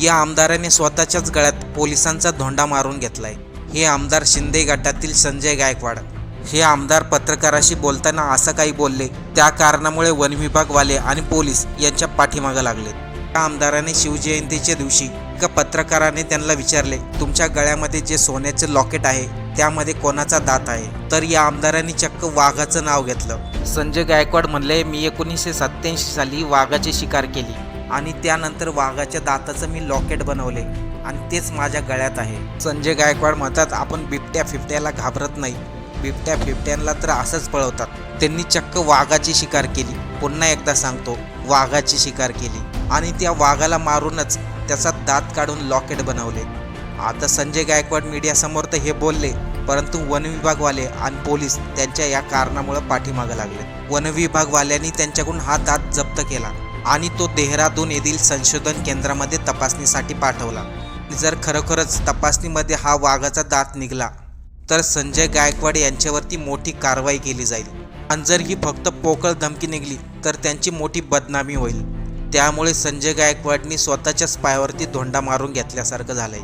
या आमदाराने स्वतःच्याच गळ्यात पोलिसांचा धोंडा मारून घेतलाय. हे आमदार शिंदे गटातील संजय गायकवाड. हे आमदार पत्रकाराशी बोलताना असं काही बोलले त्या कारणामुळे वन विभागवाले आणि पोलीस यांच्या पाठीमागं लागले त्या आमदाराने शिवजयंतीच्या दिवशी एका पत्रकाराने त्यांना विचारले तुमच्या गळ्यामध्ये जे सोन्याचे लॉकेट आहे त्यामध्ये कोणाचा दात आहे? तर या आमदारांनी चक्क वाघाचं नाव घेतलं. संजय गायकवाड म्हणले मी एकोणीसशे सत्याऐंशी साली वाघाची शिकार केली. आणि त्यानंतर वाघाच्या दाताचं मी लॉकेट बनवले. आणि तेच माझ्या गळ्यात आहे. संजय गायकवाड म्हणतात आपण बिबट्या फिबट्याला घाबरत नाही. बिबट्या फिबट्यांना तर असंच पळवतात. त्यांनी चक्क वाघाची शिकार केली. पुन्हा एकदा सांगतो वाघाची शिकार केली. आणि त्या वाघाला मारूनच त्याचा दात काढून लॉकेट बनवले. आता संजय गायकवाड मीडियासमोर तर हे बोलले परंतु वनविभागवाले आणि पोलीस त्यांच्या या कारणामुळे पाठीमागं लागले. वनविभागवाल्यांनी त्यांच्याकडून हा दात जप्त केला. आणि तो देहरादून येथील संशोधन केंद्रामध्ये तपासणीसाठी पाठवला. जर खरोखरच तपासणीमध्ये हा वाघाचा दात निघाला तर संजय गायकवाड यांच्यावरती मोठी कारवाई केली जाईल. आणि जर ही फक्त पोकळ धमकी निघली तर त्यांची मोठी बदनामी होईल. त्यामुळे संजय गायकवाडनी स्वतःच्या पायावरती धोंडा मारून घेतल्यासारखं झालंय.